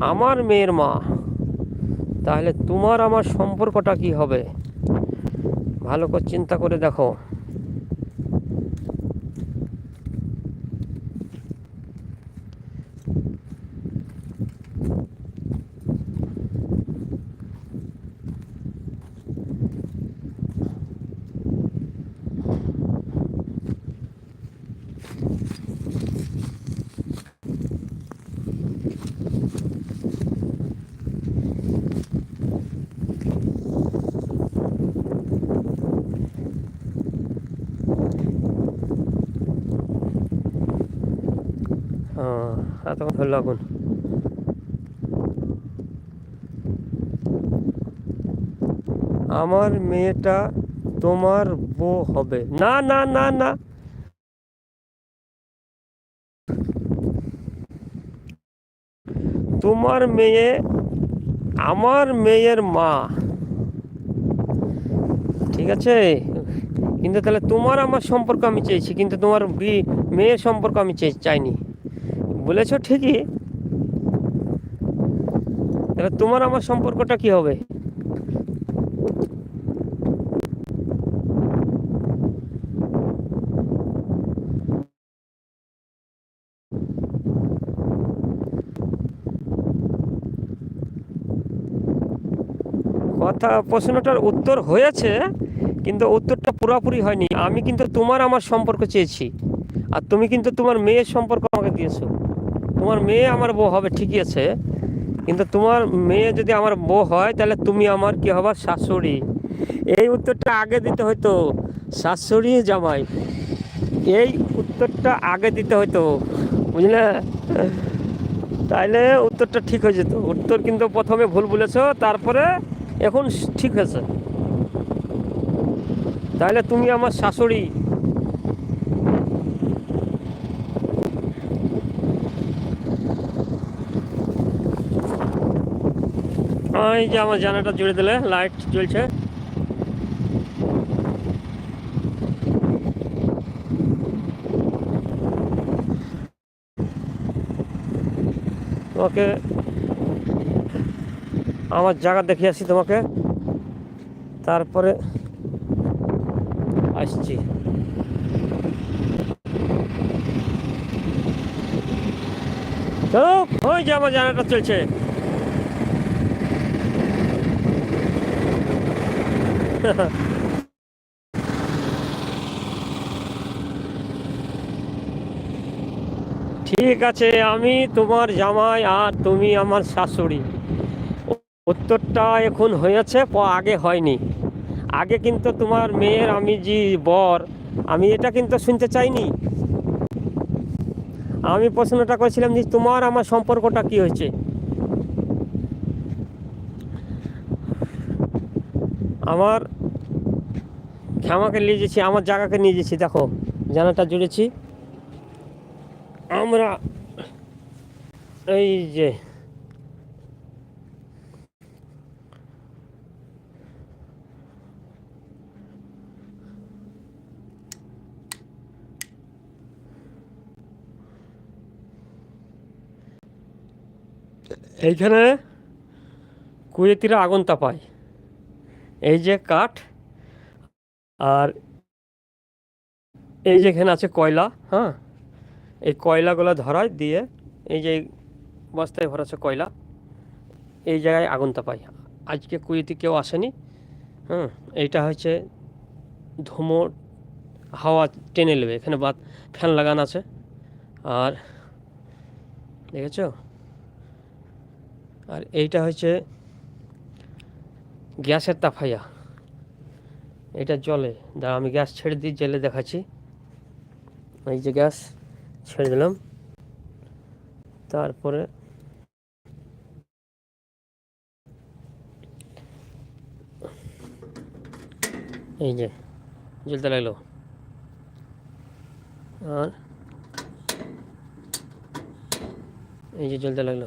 আমার মেয়ের মা তাহলে তোমার আমার সম্পর্কটা কি হবে? ভালো করে চিন্তা করে দেখো। এতক্ষণ ধরল আগুন আমার মেয়েটা তোমার বউ হবে। না না না না। তোমার মেয়ে, আমার মেয়ের মা। ঠিক আছে? কিন্তু তাহলে তোমার আমার সম্পর্ক আমি চেয়েছি, কিন্তু তোমার মেয়ের সম্পর্ক আমি চাই- চাইনি। বলেছ ঠিকই। তাহলে তোমার আমার সম্পর্কটা কি হবে? কথা, প্রশ্নটার উত্তর হয়েছে, কিন্তু উত্তরটা পুরোপুরি হয়নি। আমি কিন্তু তোমার আমার সম্পর্ক চেয়েছি। আর তুমি কিন্তু তোমার মেয়ের সম্পর্ক আমাকে দিয়েছ। তোমার মেয়ে আমার বউ হবে, ঠিকই আছে। কিন্তু তোমার মেয়ে যদি আমার বউ হয়, তাহলে তুমি আমার কি হবা? শাশুড়ি। এই উত্তরটা আগে দিতে হতো শাশুড়ি জামাই। এই উত্তরটা আগে দিতে হতো বুঝলে? তাইলে উত্তরটা ঠিক হয়ে যেত। উত্তর কিন্তু প্রথমে ভুল বলেছ, তারপরে এখন ঠিক হয়েছে। তাহলে তুমি আমার শাশুড়ি। এই যে আমার জানাটা জুড়ে দিলে লাইট জ্বলছে। তোমাকে আমার জায়গা দেখিয়ে আসি তোমাকে। তারপরে আসছি। তো ওই যে আমার জানাটা চলছে। ঠিক আছে, আমি তোমার জামাই আর তুমি আমার শাশুড়ি। উত্তরটা এখন হয়েছে আগে হয়নি। আগে কিন্তু তোমার মেয়ের আমি যে বর, আমি এটা কিন্তু শুনতে চাইনি। আমি প্রশ্নটা করেছিলাম যে তোমার আমার সম্পর্কটা কি হয়েছে? আমার ক্ষমাকে নিয়ে যেছি আমার জায়গাকে নিয়ে যেছি দেখো, জানাটা জুড়েছি। আমরা এই যে এইখানে কুয়েতিরা আগুন তাপায়। এই যে কাঠ আর এই যে এখানে আছে কয়লা হ্যাঁ? এই কয়লাগুলো ধরায় দিয়ে এই যে বস্তায় ভরাচ্ছে কয়লা, এই জায়গায় আগুন তাপায়। আজকে কুয়েতে কেউ আসেনি হ্যাঁ এইটা হচ্ছে ধুমো হাওয়া টেনে নেবে, এখানে বাত, ফ্যান লাগানো আছে। আর দেখেছ? আর এইটা হচ্ছে গ্যাসের তাফাইয়া এটা জলে। দাঁড়া আমি গ্যাস ছেড়ে দিই, জেলে দেখাচ্ছি। এই যে গ্যাস, ছেড়ে দিলাম। তারপরে এই যে জ্বলতে লাগল। আর এই যে জ্বলতে লাগল।